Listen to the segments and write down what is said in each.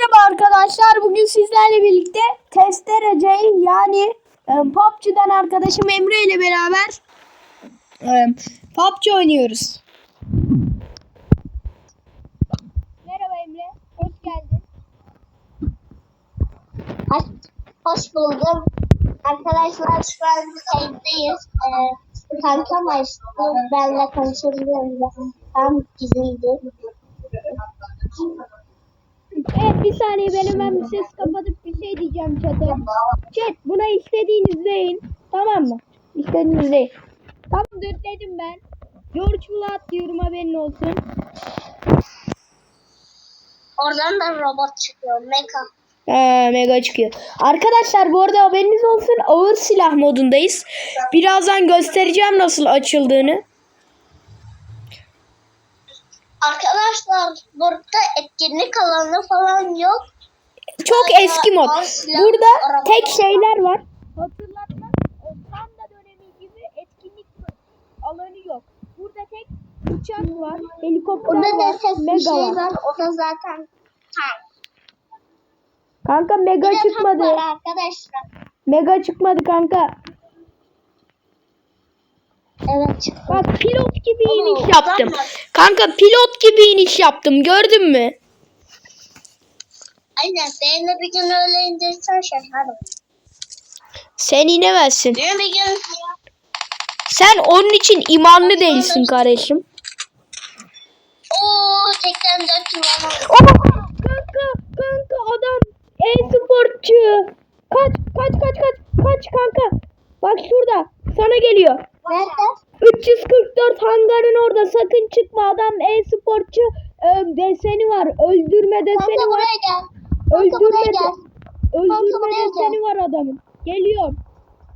Merhaba arkadaşlar. Bugün sizlerle birlikte Testere J yani e, PUBG'den arkadaşım Emre ile beraber e, PUBG oynuyoruz. Merhaba Emre. Hoş geldin. Hoş, hoş buldum. Arkadaşlar şu an kayıttayız. Ee, kankam açtı. Benle konuşabilirim. Tam gizliydi. Evet bir saniye ben hemen bir ses kapatıp bir şey diyeceğim chat'e. Chat buna istediğiniz deyin. Tamam mı? İstediğiniz deyin. Tamam dedim ben. George Vlad diyorum haberin olsun. Oradan da robot çıkıyor. Mecha. Ee, mega çıkıyor. Arkadaşlar bu arada haberiniz olsun ağır silah modundayız. Birazdan göstereceğim nasıl açıldığını. Arkadaşlar burada etkinlik alanı falan yok. Çok eski mod. silah, Burada araba tek şeyler var. Hatırlatma Panda dönemi gibi etkinlik alanı yok. Burada tek uçak var, helikopter Burada var, mega şey var. var. O da zaten tank. Kanka mega çıkmadı. var arkadaşlar. Mega çıkmadı kanka. Evet çıktı. Bak pilot gibi Oo, iniş yaptım. var. Kanka pilot gibi iniş yaptım. Gördün mü? Aynen. Benim de bir gün öyle indirsen şaşarım. Sen inemezsin. Benim bir gün Sen onun için imanlı değilsin kardeşim. tekrar dört numara. Oha! Kanka, kanka adam e-sportçu. Kaç, kaç, kaç, kaç, kaç kanka. Bak şurada. Sana geliyor. Nerede? 344 hangarın orada sakın çıkma adam e-sportçu e, deseni var. Öldürme deseni Kanka var. buraya gel. Öldürme, buraya gel. öldürme buraya gel. deseni var adamın. Geliyor.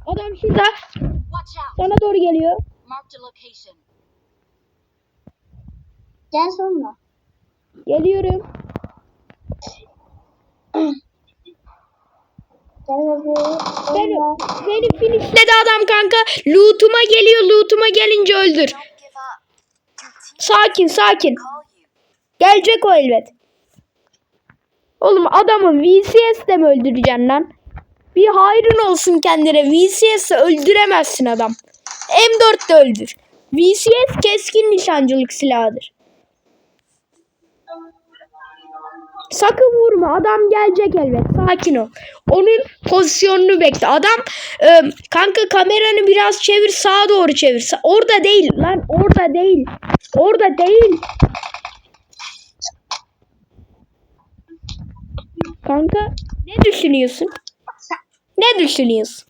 Adam şurada. Sana doğru geliyor. Gel sonra. Geliyorum. Beni, beni finishledi adam kanka. Loot'uma geliyor. Loot'uma gelince öldür. Sakin sakin. Gelecek o elbet. Oğlum adamı VCS'de mi öldüreceksin lan? Bir hayrın olsun kendine. VCS'de öldüremezsin adam. M4'te öldür. VCS keskin nişancılık silahıdır. Sakın vurma. Adam gelecek elbet. Sakin ol. Onun pozisyonunu bekle. Adam e, kanka kameranı biraz çevir sağa doğru çevir. Sa- Orada değil lan. Orada değil. Orada değil. Kanka ne düşünüyorsun? Ne düşünüyorsun?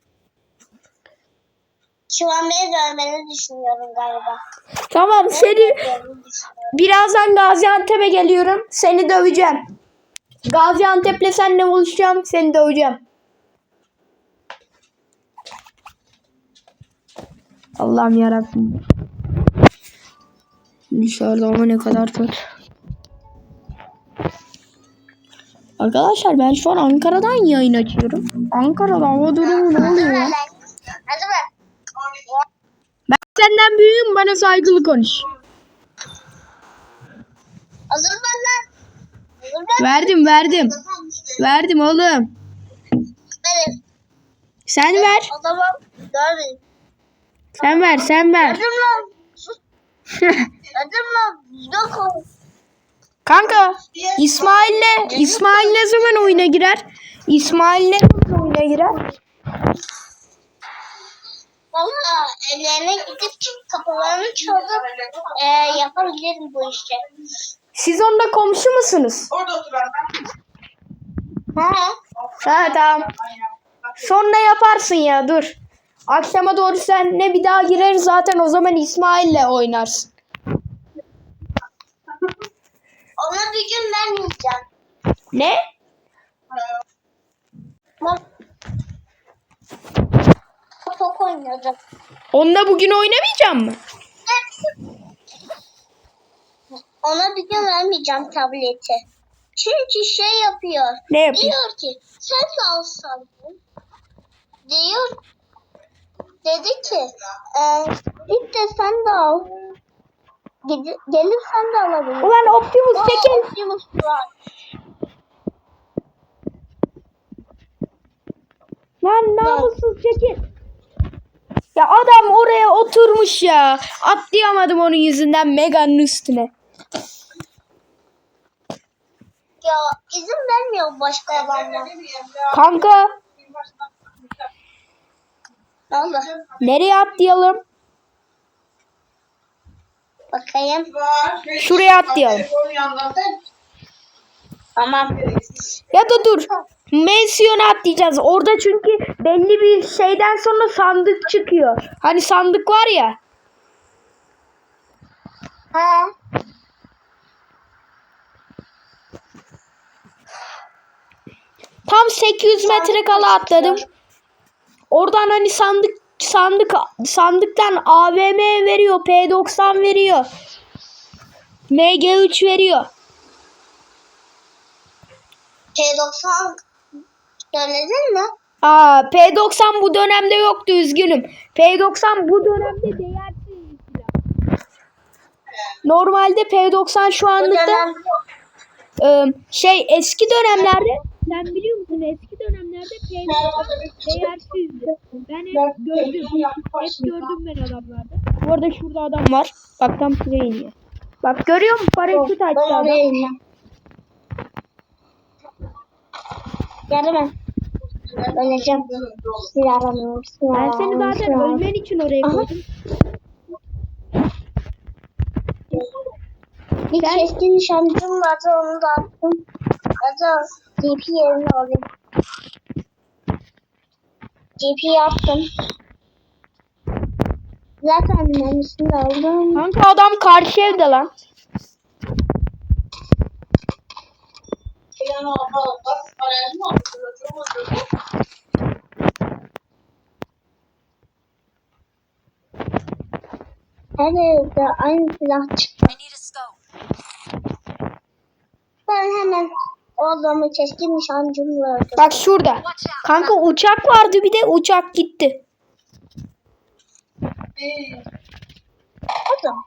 Şu an beni dövmeni düşünüyorum galiba. Tamam seni birazdan Gaziantep'e geliyorum. Seni döveceğim. Gaziantep'le seninle buluşacağım. Seni döveceğim. Allah'ım yarabbim. Dışarıda ama ne kadar kötü. Arkadaşlar ben şu an Ankara'dan yayın açıyorum. Ankara'da hava durumu ne oluyor. Ben senden büyüğüm bana saygılı konuş. Hazır mısın? Verdim verdim. Verdim oğlum. Benim. Sen ver. O zaman. Sen ver sen ver. Hadi lan. Hadi lan. Yok. Kanka İsmail'le İsmail ne zaman oyuna girer? İsmail ne zaman oyuna girer? Valla evlerine gidip kapılarını çalıp e, yapabilirim bu işi. Siz onda komşu musunuz? Ha? Ha tamam. Sonra yaparsın ya dur. Akşama doğru sen ne bir daha girer zaten o zaman İsmail'le oynarsın. Ona bir gün vermeyeceğim. Ne? Bak. Top oynayacak. Onunla bugün oynamayacağım mı? ona bir gün vermeyeceğim tableti. Çünkü şey yapıyor. Ne yapıyor? Diyor ki sen de alsaydın. Diyor dedi ki e, git de sen de al. Gid, gelip sen de alabilirsin. Ulan Optimus o, çekil. Optimus Prime. Lan namussuz çekil. Ya adam oraya oturmuş ya. Atlayamadım onun yüzünden Megan'ın üstüne. Ya izin vermiyor başka adamlar. Kanka oldu? nereye atlayalım? Bakayım. Şuraya atlayalım. Tamam. Ya da dur. Mensiyona atlayacağız. Orada çünkü belli bir şeyden sonra sandık çıkıyor. Hani sandık var ya. Ha. Tam 800 metre kala atladım. Oradan hani sandık sandık sandıktan AVM veriyor, P90 veriyor. MG3 veriyor. P90 söyledin mi? Aa, P90 bu dönemde yoktu üzgünüm. P90 bu dönemde değersiz bir silah. Normalde P90 şu anlıkta e, şey eski dönemlerde sen biliyor musun eski dönemlerde P90 değersizdi. Ben hep gördüm. Hep gördüm ben adamlarda. Bu arada şurada adam var. Bak tam şuraya iniyor. Bak görüyor musun? Paraşüt açtı ben adam. Gelme. Öleceğim. Silah aramıyorum. Silah Ben seni zaten ölmen için oraya koydum. Bir keskin nişancım vardı onu da attım. Hadi GP yerine alayım. GP yaptım. Zaten mermisini de aldım. Kanka adam karşı evde lan. Her evde aynı silah çıktı. Ben hemen o adamı keskin nişancımla öldürdüm. Bak şurada. Kanka uçak vardı bir de uçak gitti. Adam.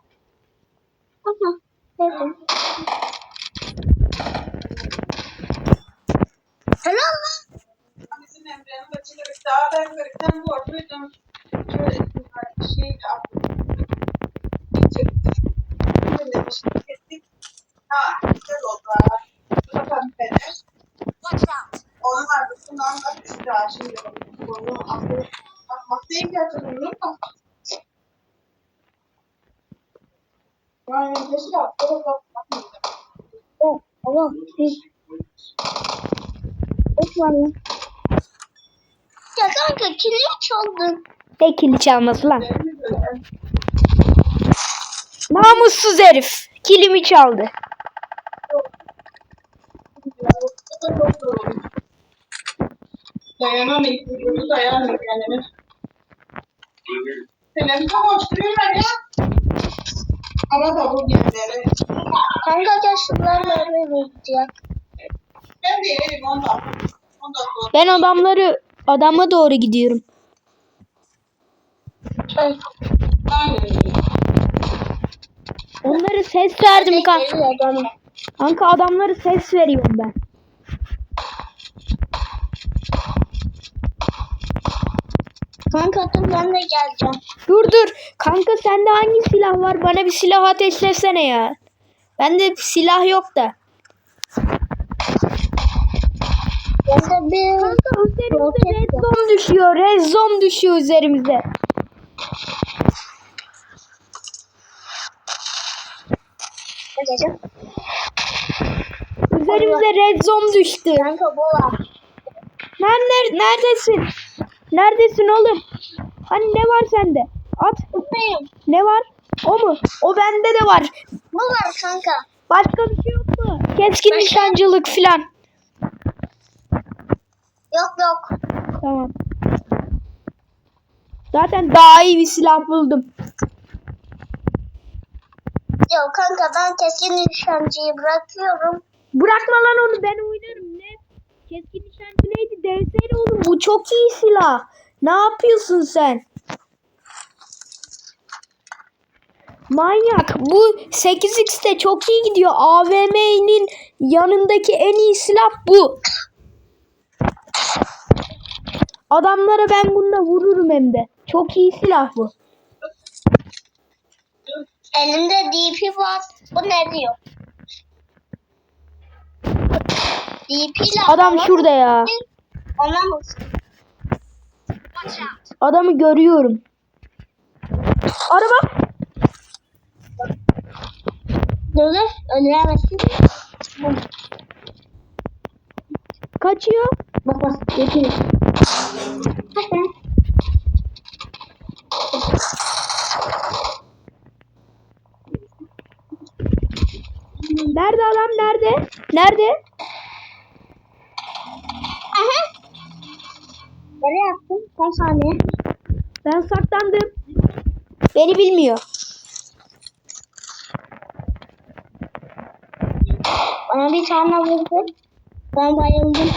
Aha. Dedim. Helal lan. bizim Emre'nin açılır daha ben verirken bu ortadan şöyle bir şey yaptım. Çıktı. Böyle bir şey kestik. Ha, güzel oldu. Sefer fener. Onun arkasından da ha. Şimdi bunu bakmak değil gerçekten olur mu? Yani keşke atlara bakmak Evet, Tamam. Biz. Ya. Kanka kilim çaldın. Ne kili çalması lan? Namussuz herif. Kilimi çaldı. Dayanamayıp vücudu dayanmıyor kendine. Senin kavuşturuyorlar ya. Ama da bu genleri. Kanka gel şunlarla eve gideceğim. Ben de. Ondan sonra. Ben adamları adama doğru gidiyorum. Aynen. Onları ses verdim kanka. Kanka adamları ses veriyorum ben. Kanka dur ben de geleceğim. Dur dur. Kanka sende hangi silah var? Bana bir silah ateşlesene ya. Bende silah yok da. Ben de bir... Kanka üzerimize red zone düşüyor. Red zone düşüyor üzerimize. Üzerimize red zone düştü. Kanka bu var. Lan ner neredesin? Neredesin oğlum? Hani ne var sende? At. Buradayım. Ne var? O mu? O bende de var. Bu var kanka. Başka bir şey yok mu? Keskin nişancılık filan. Yok yok. Tamam. Zaten daha iyi bir silah buldum. Yok kanka ben keskin nişancıyı bırakıyorum. Bırakma lan onu ben oynarım ne? Keskin nişancı neydi? DS'li oğlum bu çok iyi silah. Ne yapıyorsun sen? Manyak. Bu 8x'te çok iyi gidiyor. AVM'nin yanındaki en iyi silah bu. Adamlara ben bununla vururum hem de. Çok iyi silah bu. Elimde DP var. Bu ne diyor? DP Adam şurada ya. Ona mısın? Adamı görüyorum. Araba. Dur. Öldüremezsin. Kaçıyor. Bak bak. Geçiyor. Nerede adam nerede? Nerede? Nereye yaptın? Son saniye. Ben saklandım. Beni bilmiyor. Bana bir tane vurdu. Ben bayıldım.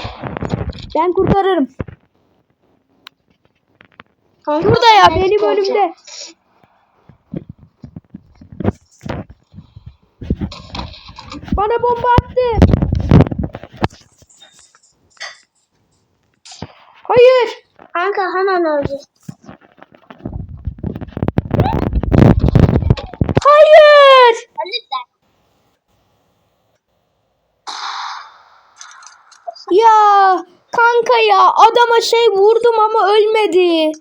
Ben kurtarırım. Kanka, Burada ya ben benim önümde. Bana bomba attı. Hayır. Kanka hemen öldü. Hayır. Lütfen. Ya kanka ya adama şey vurdum ama ölmedi.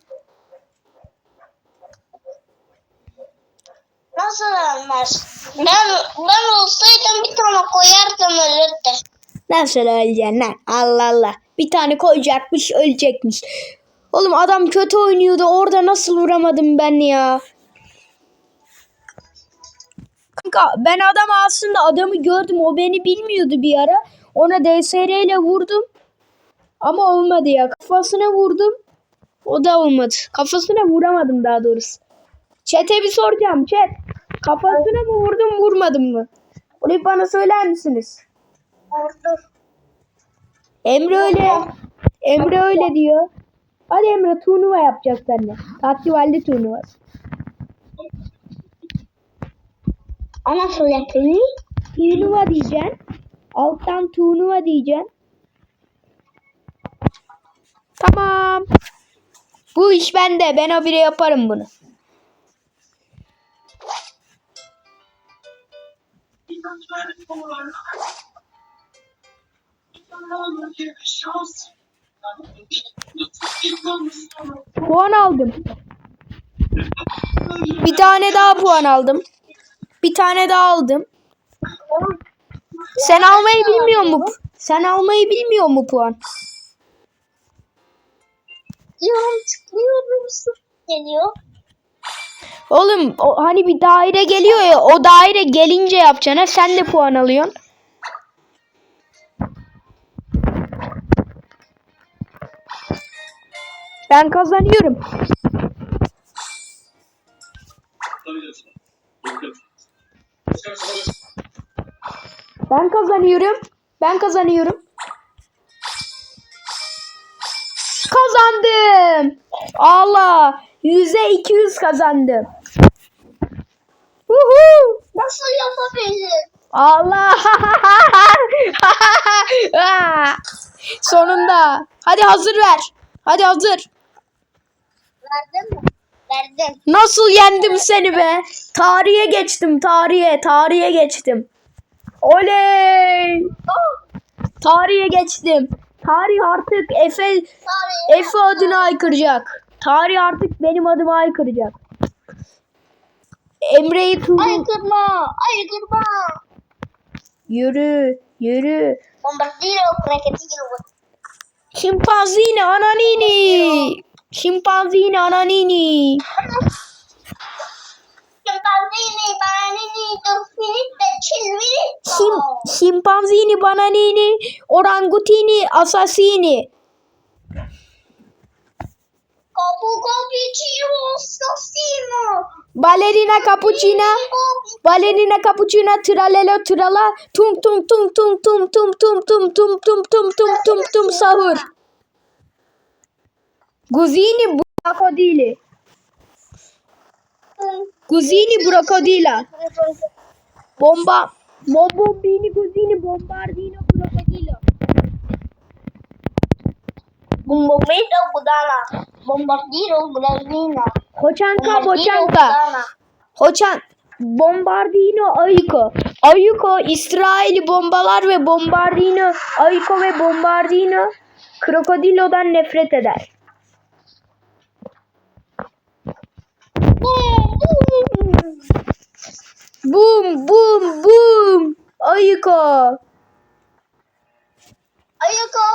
Nasıl ölmez? Ben, ben olsaydım bir tane koyardım ölürdü. Nasıl öleceksin lan? Allah Allah. Bir tane koyacakmış ölecekmiş. Oğlum adam kötü oynuyordu. Orada nasıl vuramadım ben ya? Kanka ben adam aslında adamı gördüm. O beni bilmiyordu bir ara. Ona DSR ile vurdum. Ama olmadı ya. Kafasına vurdum. O da olmadı. Kafasına vuramadım daha doğrusu. Çete bir soracağım. Chat. Kafasına mı vurdum vurmadım mı? Onu bana söyler misiniz? Emre öyle. Emre öyle diyor. Hadi Emre turnuva yapacağız seninle. Tatlıvalli turnuvası. O nasıl yapılıyor? Turnuva diyeceksin. Alttan turnuva diyeceksin. Tamam. Bu iş bende. Ben habire yaparım bunu. Puan aldım. Bir tane daha puan aldım. Bir tane daha aldım. Sen almayı bilmiyor mu? Sen almayı bilmiyor mu puan? Çıkıyorum geliyor. Oğlum o, hani bir daire geliyor ya o daire gelince yapacaksın ha sen de puan alıyorsun. Ben kazanıyorum. Ben kazanıyorum. Ben kazanıyorum. Kazandım. Allah. Yüze 200 kazandım. Uhu. Nasıl yapabilirim? Allah. Ah. Sonunda. Hadi hazır ver. Hadi hazır. Verdin mi? Verdim. Nasıl yendim seni be? Tarihe geçtim tarihe. Tarihe geçtim. Oley. Tarihe geçtim. Tarih artık Efe Sorry. Efe adını aykıracak. Tarih artık benim adıma aykıracak. Emre'yi turu... Aykırma. Aykırma. Yürü, yürü. Bombardiro crocodilo. Şimpanzini ananini. Şimpanzini ananini. Şim, şimpanzini bananini. Orangutini asasini. Copu copicino assassino. Balerina cappuccina. Balerina cappuccina tralelo trala. Tum tum tum tum tum tum tum tum tum tum tum tum tum tum sahur. Guzini brokodili. Guzini brokodila. Bomba. Bombini guzini bombardino krokodilo. Bombardino Budana. Bombardino Budana. Hoçanka Boçanka. Hoçan Bombardino Ayuko. Ayuko İsrail'i bombalar ve Bombardino Ayuko ve Bombardino Krokodilo'dan nefret eder. Boom boom boom. Ayuko. Ayuko.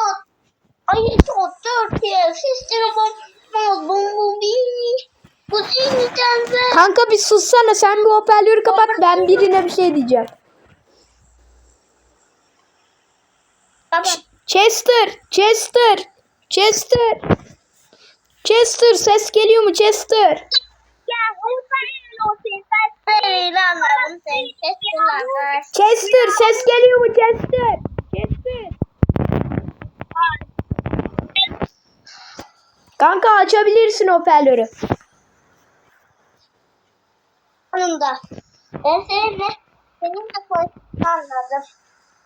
Ayuko Türkiye. Sistemi bombardino Bombardini. Budini tenze. Kanka bir sussana sen bir hoparlörü kapat ben birine bir şey diyeceğim. Tamam. Chester, Chester, Chester. Chester ses geliyor mu Chester? Ya Chester ses geliyor mu Chester? Chester. Kanka açabilirsin hoparlörü. Yanımda. Ben seninle. Senin de koy. Anladım.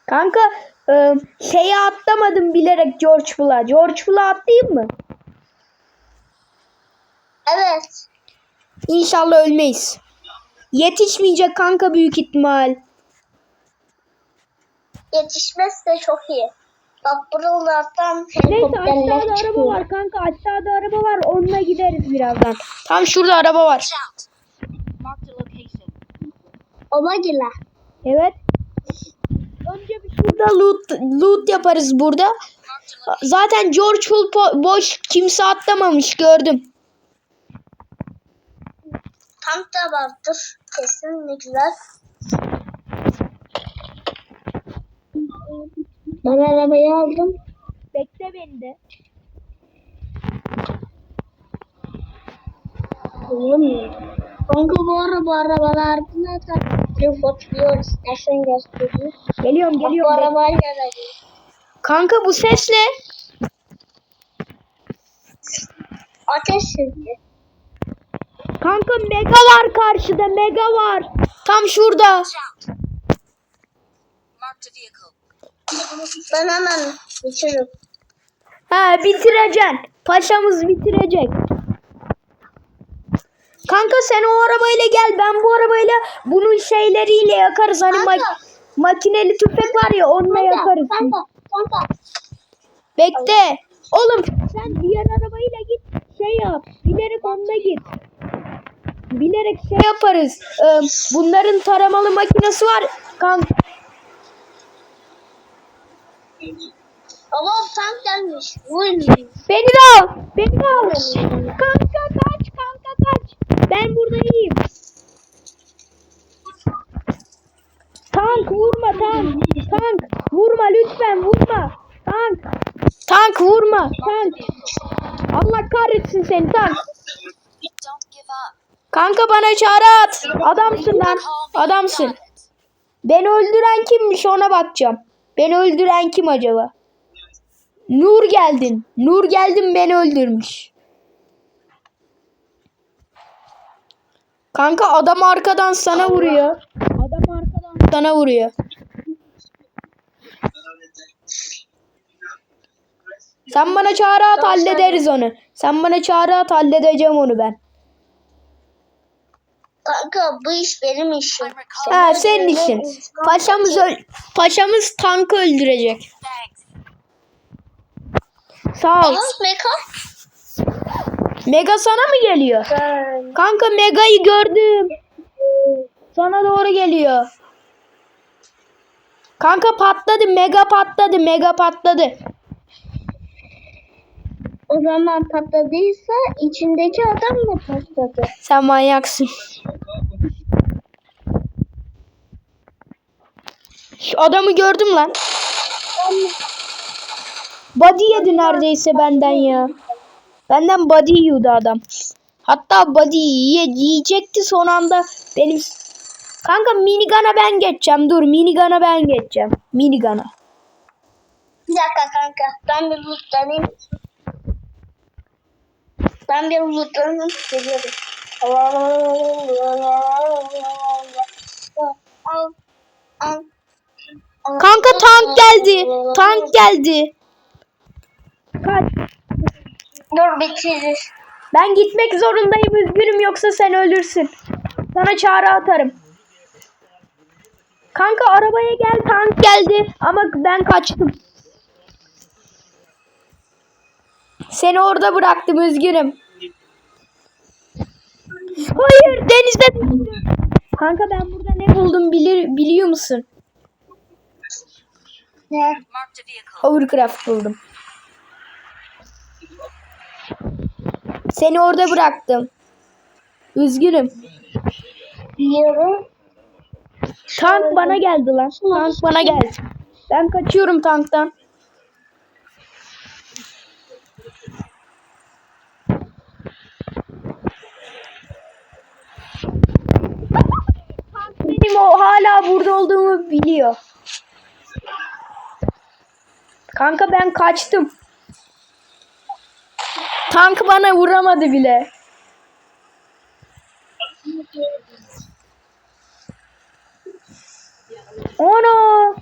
Kanka e, şeye atlamadım bilerek George Bull'a. George Bull'a atlayayım mı? Evet. İnşallah ölmeyiz. Yetişmeyecek kanka büyük ihtimal. Yetişmezse çok iyi. Bak buralardan Neyse aşağıda helikopterler araba çıkıyor. var kanka aşağıda araba var onunla gideriz birazdan. Tam şurada araba var. Watch out. Marked a location. Obagila. Evet. Önce bir şurada loot, loot yaparız burada. Zaten George Bull po- boş kimse atlamamış gördüm. Tank da vardır. Kesin ne güzel. Ben arabayı aldım. Bekle beni de. Oğlum. Kanka bu araba arabalar ne kadar fotluyor istersen göstereyim. Geliyorum Bak bu geliyorum. Arabayla da. Kanka bu ses ne? Ateş sesi. Kanka mega var karşıda mega var. Tam şurada. Ben hemen bitiririm. Ha bitireceksin. Paşamız bitirecek. Kanka sen o arabayla gel. Ben bu arabayla bunun şeyleriyle yakarız. Hani Kanka. mak- makineli tüfek var ya onunla yakarız. Kanka, kanka. Bekle. Oğlum sen diğer arabayla git şey yap. Bilerek onunla git. Bilerek şey yaparız. Ee, bunların taramalı makinesi var. Kanka Baba tank gelmiş. Vurmayın. beni de al. Beni de al. Kanka kaç kanka kaç. Ben burada iyiyim. Tank vurma tank. Tank vurma lütfen vurma. Tank. Tank vurma. Tank. Allah kahretsin seni tank. Kanka bana çağrı at. Adamsın lan. Adamsın. Beni öldüren kimmiş ona bakacağım. Beni öldüren kim acaba? Nur geldin. Nur geldin beni öldürmüş. Kanka adam arkadan sana vuruyor. Adam arkadan sana vuruyor. Sen bana çağrı at hallederiz onu. Sen bana çağrı at halledeceğim onu ben. Kanka bu iş benim işim. Ha senin işin. Paşamız öl paşamız tankı öldürecek. Sağ ol. Meka? Mega sana mı geliyor? Ben. Kanka Mega'yı gördüm. Sana doğru geliyor. Kanka patladı. Mega patladı. Mega patladı. O zaman patladıysa içindeki adam mı patladı? Sen manyaksın. Şu adamı gördüm lan. Body yedi neredeyse benden ya. Benden body yiyordu adam. Hatta body yiye, yiyecekti son anda benim... Kanka minigana ben geçeceğim. Dur minigana ben geçeceğim. Minigana. Bir dakika kanka. Ben bir lootlanayım. Ben bir lootlanayım. Geliyorum. Kanka tank geldi. Tank geldi. Kaç. Dur bitirir. Ben gitmek zorundayım üzgünüm yoksa sen ölürsün. Sana çağrı atarım. Kanka arabaya gel tank geldi ama ben kaçtım. Seni orada bıraktım üzgünüm. Hayır denizde düştüm. Kanka ben burada ne buldum bilir, biliyor musun? Ne? Hovercraft buldum. Seni orada bıraktım. Üzgünüm. Biliyorum. Tank bana geldi lan. Tank bana geldi. Ben kaçıyorum tanktan. Benim o hala burada olduğumu biliyor. Kanka ben kaçtım. Tank bana vuramadı bile. Ono.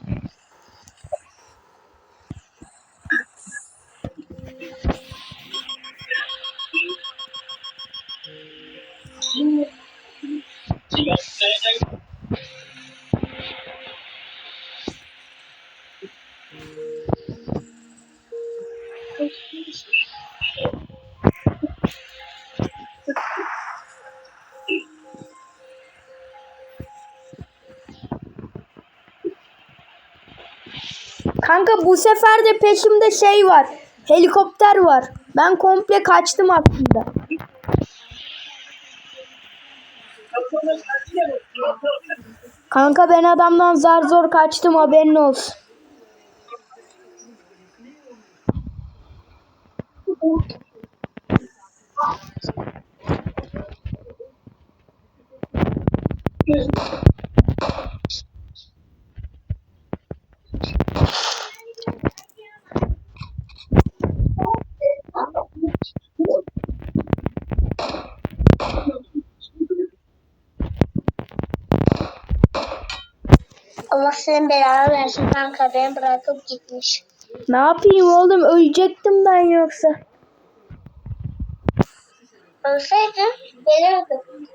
Kanka bu sefer de peşimde şey var. Helikopter var. Ben komple kaçtım aslında. Kanka ben adamdan zar zor kaçtım haberin olsun. Allah senin belanı versin kanka beni bırakıp gitmiş. Ne yapayım oğlum ölecektim ben yoksa. Ölseydin gelirdim.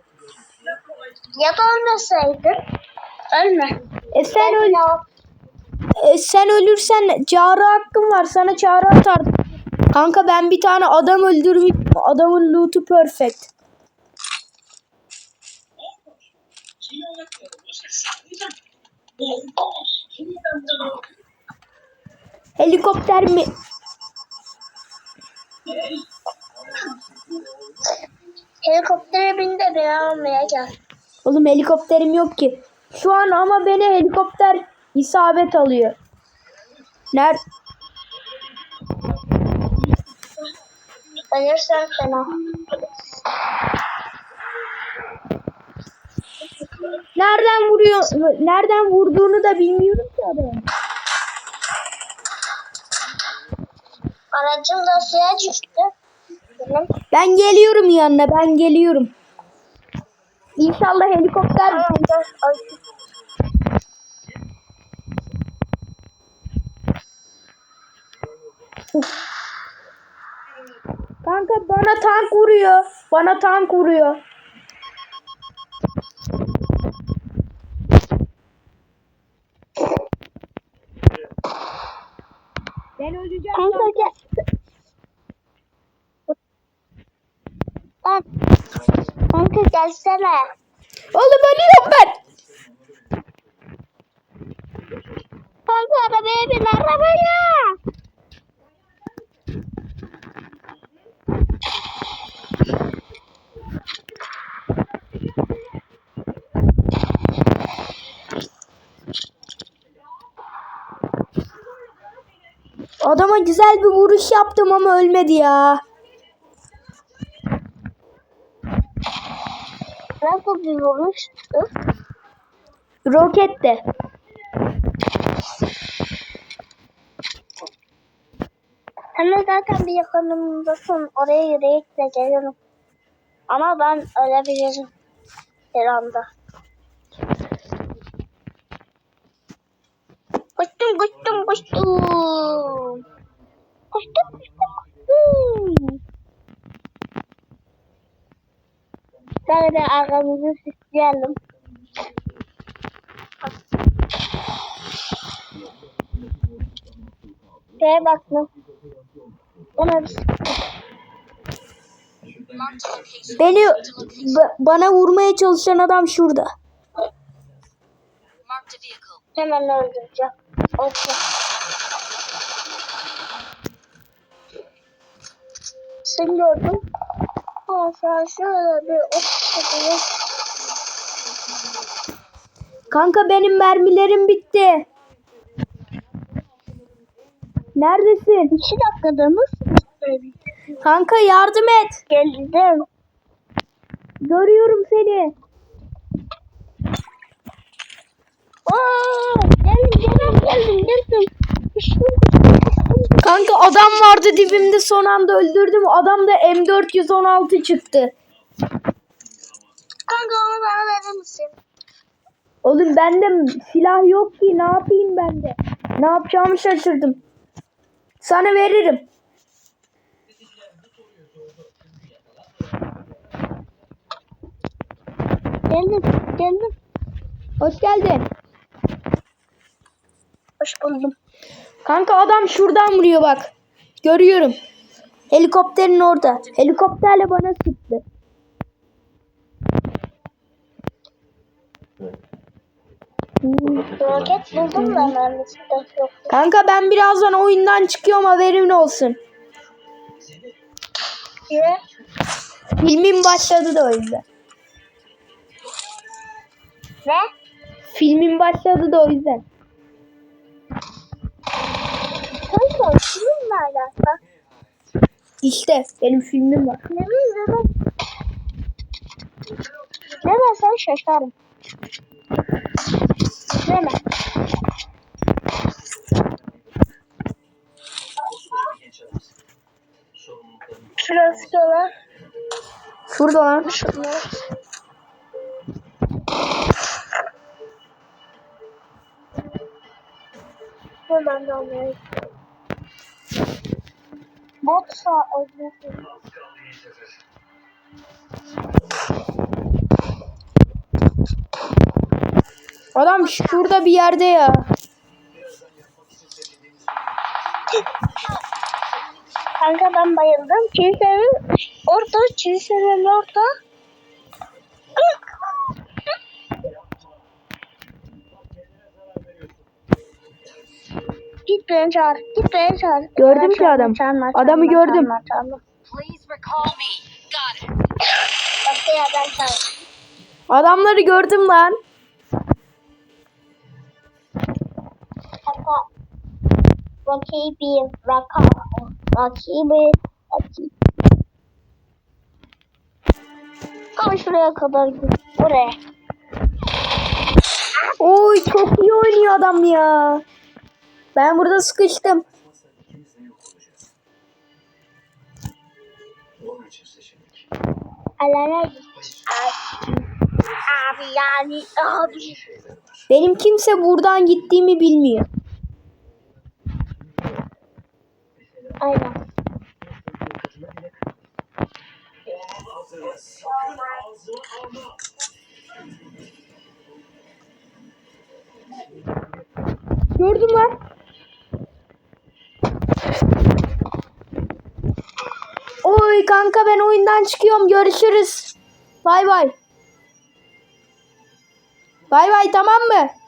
Ya da ölmeseydin. Ölme. E sen öl e sen ölürsen çağrı hakkım var sana çağrı atardım. Kanka ben bir tane adam öldürmüş. Adamın loot'u perfect. Helikopter mi? Helikoptere bin de beni almaya gel. Oğlum helikopterim yok ki. Şu an ama beni helikopter isabet alıyor. Ner Ölürsen fena. Nereden vuruyor? Nereden vurduğunu da bilmiyorum ki adam. Aracım da suya düştü. Benim. Ben geliyorum yanına. Ben geliyorum. İnşallah helikopter Ay, ay. Kanka bana tank vuruyor. Bana tank vuruyor. Gelsene. Oğlum ölüyorum ben. Kanka arabaya bin arabaya. Adama güzel bir vuruş yaptım ama ölmedi ya. Bir vurmuştu? Roket de zaten bir yakınımdasın. Oraya yürüyerek de gelirim. Ama ben ölebilirim. Bir anda. Koştum koştum koştum. Koştum Şöyle bir arkamızı süsleyelim. Şeye bak lan. Ona bir location. Beni ba- bana vurmaya çalışan adam şurada. Hemen öldüreceğim. Okey. Sen gördün. Sen şöyle bir ok çekelim. Kanka benim mermilerim bitti. Neredesin? İki dakikada bitirdin? Kanka yardım et. Geldim. Görüyorum seni. Aa, geldim geldim geldim geldim. Düştüm. Kanka adam vardı dibimde son anda öldürdüm. Adam da M416 çıktı. Kanka onu bana verir misin? Oğlum bende silah yok ki ne yapayım ben de. Ne yapacağımı şaşırdım. Sana veririm. Geldim geldim. Hoş geldin. Hoş buldum. Kanka adam şuradan vuruyor bak. Görüyorum. Helikopterin orada. Helikopterle bana sıktı. Roket buldum da mermisi yok. Kanka ben birazdan oyundan çıkıyorum haberin olsun. Niye? Filmin başladı da o yüzden. Ne? Filmin başladı da o yüzden. Kanka kiminle alaka? İşte benim filmim var. Ne bileyim Ne ben sen şaşarım. Deme. Şurası da var. Şurada lan. Şunlar. Hemen de almayı Bot sağ. Adam şurada bir yerde ya. Kanka ben bayıldım. Kilisenin orada, kilisenin orada. Git beni çağır. Git beni çağır. Gördüm ki adam. çağırma, Adamı çağırma, gördüm. çağırma, çağırma. Please recall me. Got it. Başka yerden çağır. Adamları gördüm lan. Kanka. Rakibim. Raka. Rakibi. Rakip. Ama şuraya kadar git. Oraya. Oy çok iyi oynuyor adam ya. Ben burada sıkıştım. Abi. Abi yani. Abi. Benim kimse buradan gittiğimi bilmiyor. Aynen. Gördüm lan. Oy kanka ben oyundan çıkıyorum. Görüşürüz. Bay bay. Bay bay tamam mı?